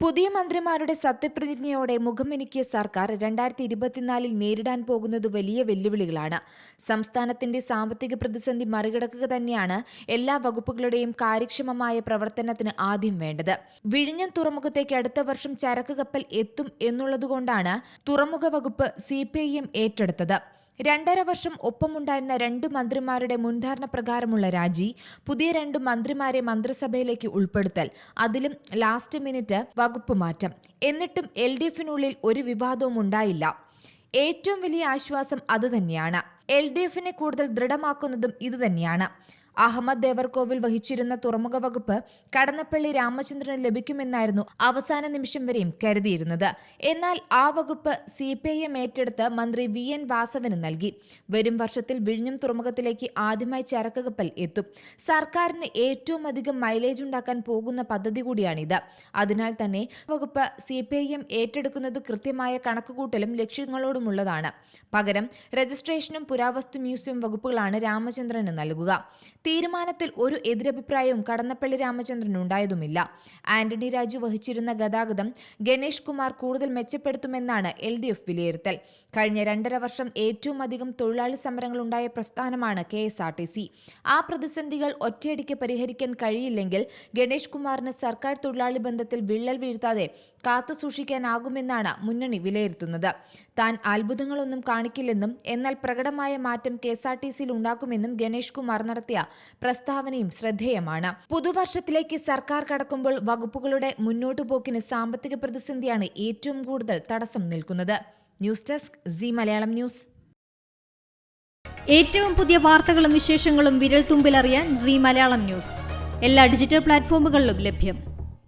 പുതിയ മന്ത്രിമാരുടെ സത്യപ്രതിജ്ഞയോടെ മുഖമിനുക്കിയ സർക്കാർ രണ്ടായിരത്തി ഇരുപത്തിനാലിൽ നേരിടാൻ പോകുന്നത് വലിയ വെല്ലുവിളികളാണ്. സംസ്ഥാനത്തിന്റെ സാമ്പത്തിക പ്രതിസന്ധി മറികടക്കുക തന്നെയാണ് എല്ലാ വകുപ്പുകളുടെയും കാര്യക്ഷമമായ പ്രവർത്തനത്തിന് ആദ്യം വേണ്ടത്. വിഴിഞ്ഞം തുറമുഖത്തേക്ക് അടുത്ത വർഷം ചരക്ക് കപ്പൽ എത്തും എന്നുള്ളതുകൊണ്ടാണ് തുറമുഖ വകുപ്പ് സി ഏറ്റെടുത്തത്. രണ്ടര വർഷം ഒപ്പമുണ്ടായിരുന്ന രണ്ട് മന്ത്രിമാരുടെ മുൻധാരണ പ്രകാരമുള്ള രാജി പുതിയ രണ്ട് മന്ത്രിമാരെ മന്ത്രിസഭയിലേക്ക് ഉൾപ്പെടുത്തൽ അതിലും ലാസ്റ്റ് മിനിറ്റ് വകുപ്പ് മാറ്റം. എന്നിട്ടും എൽ ഡി എഫിനുള്ളിൽ ഒരു വിവാദവും ഉണ്ടായില്ല. ഏറ്റവും വലിയ ആശ്വാസം അതുതന്നെയാണ് എൽ ഡി എഫിനെ കൂടുതൽ ദൃഢമാക്കുന്നതും ഇതുതന്നെയാണ്. അഹമ്മദ് ദേവർകോവിൽ വഹിച്ചിരുന്ന തുറമുഖ വകുപ്പ് കടന്നപ്പള്ളി രാമചന്ദ്രന് ലഭിക്കുമെന്നായിരുന്നു അവസാന നിമിഷം വരെയും കരുതിയിരുന്നത്. എന്നാൽ ആ വകുപ്പ് സി പി ഐ എം ഏറ്റെടുത്ത് മന്ത്രി വി എൻ വാസവന് നൽകി. വരും വർഷത്തിൽ വിഴിഞ്ഞം തുറമുഖത്തിലേക്ക് ആദ്യമായി ചരക്ക് കപ്പൽ എത്തും. സർക്കാരിന് ഏറ്റവും അധികം മൈലേജ് ഉണ്ടാക്കാൻ പോകുന്ന പദ്ധതി കൂടിയാണിത്. അതിനാൽ തന്നെ വകുപ്പ് സി പി ഐ എം ഏറ്റെടുക്കുന്നത് കൃത്യമായ കണക്കുകൂട്ടലും ലക്ഷ്യങ്ങളോടുമുള്ളതാണ്. പകരം രജിസ്ട്രേഷനും പുരാവസ്തു മ്യൂസിയം വകുപ്പുകളാണ് രാമചന്ദ്രന് നൽകുക. തീരുമാനത്തിൽ ഒരു എതിരഭിപ്രായവും കടന്നപ്പള്ളി രാമചന്ദ്രൻ ഉണ്ടായതുമില്ല. ആന്റണി രാജു വഹിച്ചിരുന്ന ഗതാഗതം ഗണേഷ് കുമാർ കൂടുതൽ മെച്ചപ്പെടുത്തുമെന്നാണ് എൽ ഡി എഫ് വിലയിരുത്തൽ. കഴിഞ്ഞ രണ്ടര വർഷം ഏറ്റവും അധികം തൊഴിലാളി സമരങ്ങൾ ഉണ്ടായ പ്രസ്ഥാനമാണ് K S R T C. ആ പ്രതിസന്ധികൾ ഒറ്റയടിക്ക് പരിഹരിക്കാൻ കഴിയില്ലെങ്കിൽ ഗണേഷ് കുമാറിന് സർക്കാർ തൊഴിലാളി ബന്ധത്തിൽ വിള്ളൽ വീഴ്ത്താതെ കാത്തുസൂക്ഷിക്കാനാകുമെന്നാണ് മുന്നണി വിലയിരുത്തുന്നത്. താൻ അത്ഭുതങ്ങളൊന്നും കാണിക്കില്ലെന്നും എന്നാൽ പ്രകടമായ മാറ്റം കെ എസ് ആർ ടി സിയിൽ ഉണ്ടാക്കുമെന്നും ഗണേഷ് കുമാർ നടത്തിയ പ്രസ്താവനയും ശ്രദ്ധേയമാണ്. പുതുവർഷത്തിലേക്ക് സർക്കാർ കടക്കുമ്പോൾ വകുപ്പുകളുടെ മുന്നോട്ടു പോക്കിന് സാമ്പത്തിക പ്രതിസന്ധിയാണ് ഏറ്റവും കൂടുതൽ തടസ്സം നിൽക്കുന്നത്. News desk C Malayalam news. ഏറ്റവും പുതിയ വാർത്തകളും വിശേഷങ്ങളും വിരൽ തുമ്പിലറിയാൻ സി മലയാളം ന്യൂസ്. എല്ലാ ഡിജിറ്റൽ പ്ലാറ്റ്ഫോമുകളിലും ലഭ്യം.